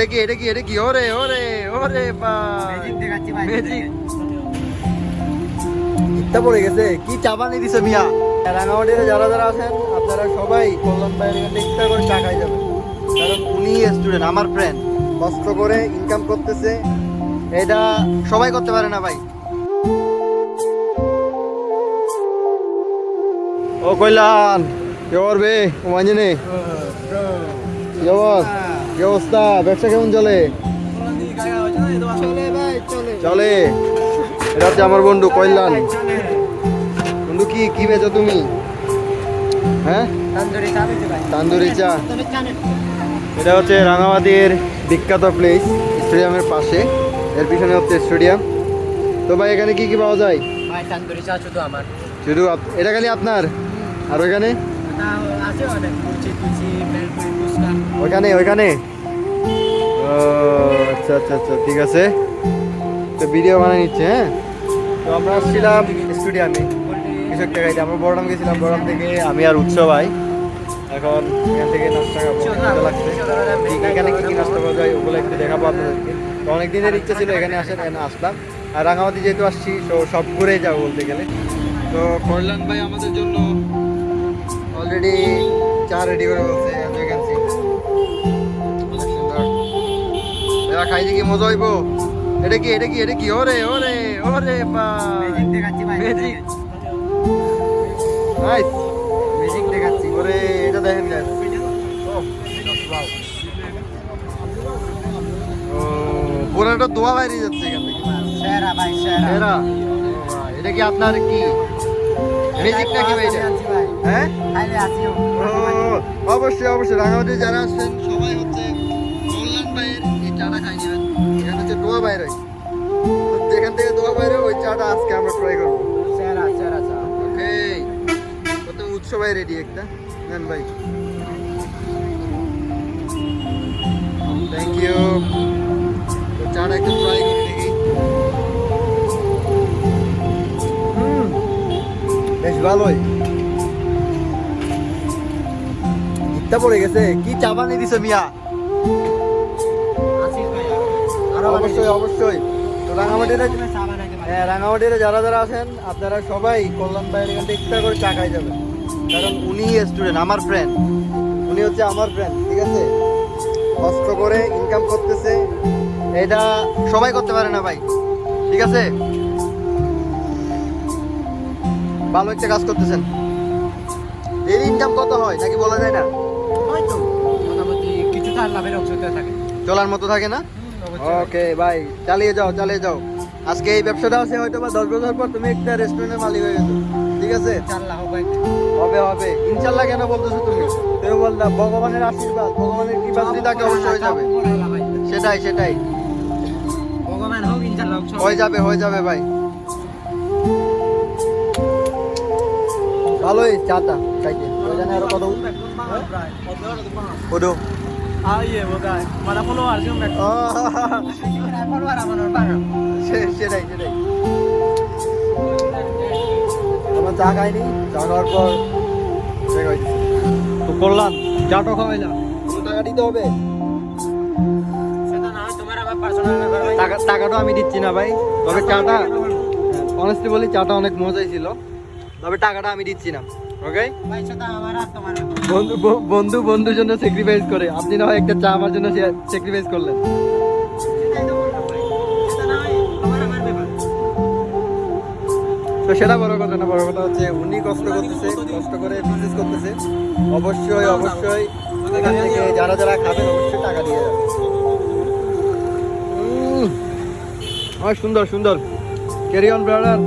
এটা কি এটা কি এটা কি? ওরে ওরে ওরে ম্যাজিক ইত্যা পড়ে গেছে। কি চা বানিয়ে দিছে মিয়া? রাঙামাটিতে যারা যারা আছেন আপনারা সবাই কল্যাণ ভাইয়ের এখান থেকে করে টাকায় যাবেন। কারণ উনি স্টুডেন্ট আমার ফ্রেন্ড কষ্ট করে ইনকাম করতেছে। এটা সবাই করতে পারে না ভাই। ও কইলান কে করবে ওমাঞ্জিনি কি অবস্থা কি অবস্থা? ব্যবসা কেমন চলে? চলে এটা হচ্ছে আমার বন্ধু কল্যাণ। বন্ধু কি কি বেচো তুমি? হ্যাঁ? তন্দুরি চা এটা হচ্ছে রাঙামাটির বিখ্যাত প্লেস স্টেডিয়ামের পাশে। এর পিছনে হচ্ছে স্টেডিয়াম। তো ভাই এখানে কি কি পাওয়া যায়? শুধু আমার। শুধু এটা খালি আপনার? আর ওইখানে? ওইখানে ওইখানে? আচ্ছা আচ্ছা আচ্ছা ঠিক আছে। তো ভিডিও বানিয়ে নিচ্ছে হ্যাঁ? তো আমরা আসছিলাম স্টুডিয়ামে কিছু একটা খাইতে আমরা বড়রাম গেছিলাম বড়রাম থেকে আমি আর উৎসব ভাই। এখন এখান থেকে নাস্তা খাব লাগছে? ঠিক এখানে কী কি নাস্তা পাওয়া যায় ওগুলো একটু দেখাবো আপনাদেরকে। তো অনেক দিনের ইচ্ছা ছিল এখানে আসেন এখানে আসলাম। আর রাঙামাটি যেহেতু আসছি তো সব ঘুরে যাব বলতে গেলে। তো কল্যাণ ভাই আমাদের জন্য অলরেডি চা রেডি করে বলছে। এবার খাই দেখি মজা হইব? এটা কি এটা কি এটা কি? ওরে ওরে ওরে ম্যাজিক নাইস ম্যাজিক দেখাচ্ছি। ওরে এটা দেখেন। ওহ, wow. দোয়া বাইরে যাচ্ছে এখান থেকে। সেরা ভাই সেরা। এরা ও ভাই, এটা কি আপনার কি? ম্যাজিক নাকি ভাই। হ্যাঁ? অবশ্যই অবশ্যই। রাঙামাটি যারা আসছেন দোয়া বাইরে যেখান থেকে দোয়া বাইরে ওই চাটা আজকে আমরা ট্রাই করব। ওকে প্রথম উৎস ভাই রেডি একটা। নেন ভাই। থ্যাংক ইউ চাটা একটু ট্রাই করে দেখি। বেশ ভালোই পড়ে গেছে। কি চা বানিয়ে দিছে মিয়া? অবশ্যই অবশ্যই। তো রাঙামাটিতে হ্যাঁ রাঙামাটিতে যারা যারা আছেন আপনারা সবাই কল্যাণ ভাইয়ের এখান থেকে ইচ্ছা করে চা খাই যাবেন। কারণ উনি স্টুডেন্ট আমার ফ্রেন্ড উনি হচ্ছে আমার ফ্রেন্ড ঠিক আছে? কষ্ট করে ইনকাম করতেছে। এটা সবাই করতে পারে না ভাই ঠিক আছে? ভালো একটা কাজ করতেছেন। ডেলি ইনকাম কত হয় নাকি বলা যায় না? হয়তো মোটামুটি কিছু তার লাভের অংশ থাকে। চলার মতো থাকে না? ওকে ভাই চালিয়ে যাও চালিয়ে যাও। আজকে এই ব্যবসাটা আছে হয়তো বা দশ বছর পর তুমি একটা রেস্টুরেন্টের মালিক হয়ে গেছো। ঠিক আছে? হবে। হবে ইনশাল্লাহ কেন বলতেছো তুমি? তুমি বললা? ভগবানের আশীর্বাদ ভগবানের কৃপা যদি থাকে অবশ্যই হয়ে যাবে। সেটাই সেটাই। ভগবান হোক হয়ে যাবে হয়ে যাবে ভাই। ভালোই চাটা খাইতে। ওইখানে আরও কত? সেটাই সেটাই। আমার চা খাইনি চা খাওয়ার পর তো করলাম খাওয়াইলাম টাকা দিতে হবে। টাকাটা আমি দিচ্ছি না ভাই তবে চাটা অনেস্টলি বলি চাটা অনেক মজাই ছিল তবে টাকাটা আমি দিচ্ছি না। ওকে বন্ধু বন্ধু বন্ধুর জন্য স্যাক্রিফাইস করে। আপনি না হয় একটা চা আমার জন্য স্যাক্রিফাইস করলেন। তো সেটা বড় কথা না বড় কথা হচ্ছে উনি কষ্ট করতেছে কষ্ট করে বিজনেস করতেছে। অবশ্যই অবশ্যই এখান থেকে যারা যারা খাবেন অবশ্যই টাকা দিয়ে যাবে অনেক সুন্দর সুন্দর। Carry on brother